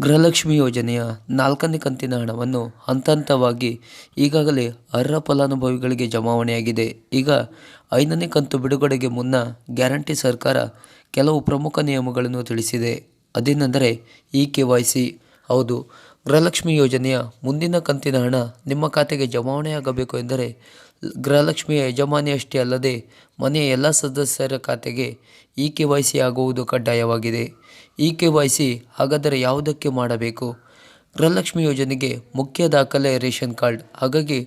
ಗೃಹಲಕ್ಷ್ಮಿ ಯೋಜನೆಯ ನಾಲ್ಕನೇ ಕಂತಿನ ಹಣವನ್ನು ಹಂತ ಹಂತವಾಗಿ ಈಗಾಗಲೇ ಅರ್ಹ ಫಲಾನುಭವಿಗಳಿಗೆ ಜಮಾವಣೆಯಾಗಿದೆ. ಈಗ ಐದನೇ ಕಂತು ಬಿಡುಗಡೆಗೆ ಮುನ್ನ ಗ್ಯಾರಂಟಿ ಸರ್ಕಾರ ಕೆಲವು ಪ್ರಮುಖ ನಿಯಮಗಳನ್ನು ತಿಳಿಸಿದೆ. ಅದೇನೆಂದರೆ ಇ ಕೆ ವೈ ಸಿ. ಹೌದು ಗೃಹಲಕ್ಷ್ಮಿ ಯೋಜನೆಯ ಮುಂದಿನ ಕಂತಿನ ಹಣ ನಿಮ್ಮ ಖಾತೆಗೆ ಜಮಾವಣೆಯಾಗಬೇಕು ಎಂದರೆ ಗೃಹಲಕ್ಷ್ಮಿಯ ಯಜಮಾನಿಯಷ್ಟೇ ಅಲ್ಲದೆ ಮನೆಯ ಎಲ್ಲ ಸದಸ್ಯರ ಖಾತೆಗೆ ಇ ಕೆ ವೈ ಸಿ ಆಗುವುದು ಕಡ್ಡಾಯವಾಗಿದೆ. ಇ ಕೆ ವೈ ಸಿ ಹಾಗಾದರೆ ಯಾವುದಕ್ಕೆ ಮಾಡಬೇಕು? ಗೃಹಲಕ್ಷ್ಮಿ ಯೋಜನೆಗೆ ಮುಖ್ಯ ದಾಖಲೆ ರೇಷನ್ ಕಾರ್ಡ್. ಹಾಗಾಗಿ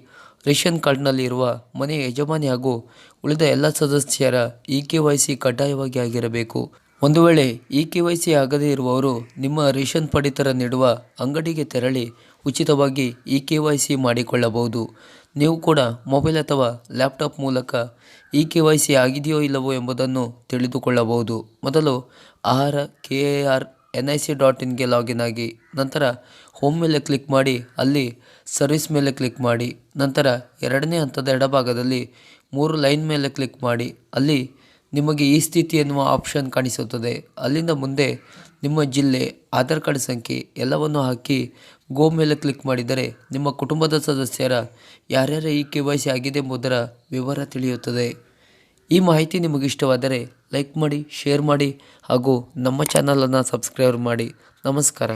ರೇಷನ್ ಕಾರ್ಡ್ನಲ್ಲಿ ಇರುವ ಮನೆಯ ಯಜಮಾನಿ ಹಾಗೂ ಉಳಿದ ಎಲ್ಲ ಸದಸ್ಯರ ಇ ಕೆ ವೈ ಸಿ ಕಡ್ಡಾಯವಾಗಿ ಆಗಿರಬೇಕು. ಒಂದು ವೇಳೆ ಇ ಕೆ ವೈ ಸಿ ಆಗದೇ ಇರುವವರು ನಿಮ್ಮ ರೇಷನ್ ಪಡಿತರ ನೀಡುವ ಅಂಗಡಿಗೆ ತೆರಳಿ ಉಚಿತವಾಗಿ ಇ ಕೆ ವೈ ಸಿ ಮಾಡಿಕೊಳ್ಳಬಹುದು. ನೀವು ಕೂಡ ಮೊಬೈಲ್ ಅಥವಾ ಲ್ಯಾಪ್ಟಾಪ್ ಮೂಲಕ ಇ ಕೆ ವೈ ಸಿ ಆಗಿದೆಯೋ ಇಲ್ಲವೋ ಎಂಬುದನ್ನು ತಿಳಿದುಕೊಳ್ಳಬಹುದು. ಮೊದಲು ಆಹಾರ K A R N I C dot ಇನ್ಗೆ login ಆಗಿ, ನಂತರ ಹೋಮ್ ಮೇಲೆ ಕ್ಲಿಕ್ ಮಾಡಿ, ಅಲ್ಲಿ ಸರ್ವಿಸ್ ಮೇಲೆ ಕ್ಲಿಕ್ ಮಾಡಿ, ನಂತರ ಎರಡನೇ ಹಂತದ ಎಡಭಾಗದಲ್ಲಿ ಮೂರು ಲೈನ್ ಮೇಲೆ ಕ್ಲಿಕ್ ಮಾಡಿ, ಅಲ್ಲಿ ನಿಮಗೆ ಈ ಸ್ಥಿತಿ ಎನ್ನುವ ಆಪ್ಷನ್ ಕಾಣಿಸುತ್ತದೆ. ಅಲ್ಲಿಂದ ಮುಂದೆ ನಿಮ್ಮ ಜಿಲ್ಲೆ, ಆಧಾರ್ ಕಾರ್ಡ್ ಸಂಖ್ಯೆ ಎಲ್ಲವನ್ನು ಹಾಕಿ ಗೋ ಮೇಲೆ ಕ್ಲಿಕ್ ಮಾಡಿದರೆ ನಿಮ್ಮ ಕುಟುಂಬದ ಸದಸ್ಯರ ಯಾರ್ಯಾರ ಈ ಕೆ ವೈ ಸಿ ಆಗಿದೆ ಎಂಬುದರ ವಿವರ ತಿಳಿಯುತ್ತದೆ. ಈ ಮಾಹಿತಿ ನಿಮಗೆ ಇಷ್ಟವಾದರೆ ಲೈಕ್ ಮಾಡಿ ಶೇರ್ ಮಾಡಿ ಹಾಗೂ ನಮ್ಮ ಚಾನಲನ್ನು ಸಬ್ಸ್ಕ್ರೈಬ್ ಮಾಡಿ. ನಮಸ್ಕಾರ.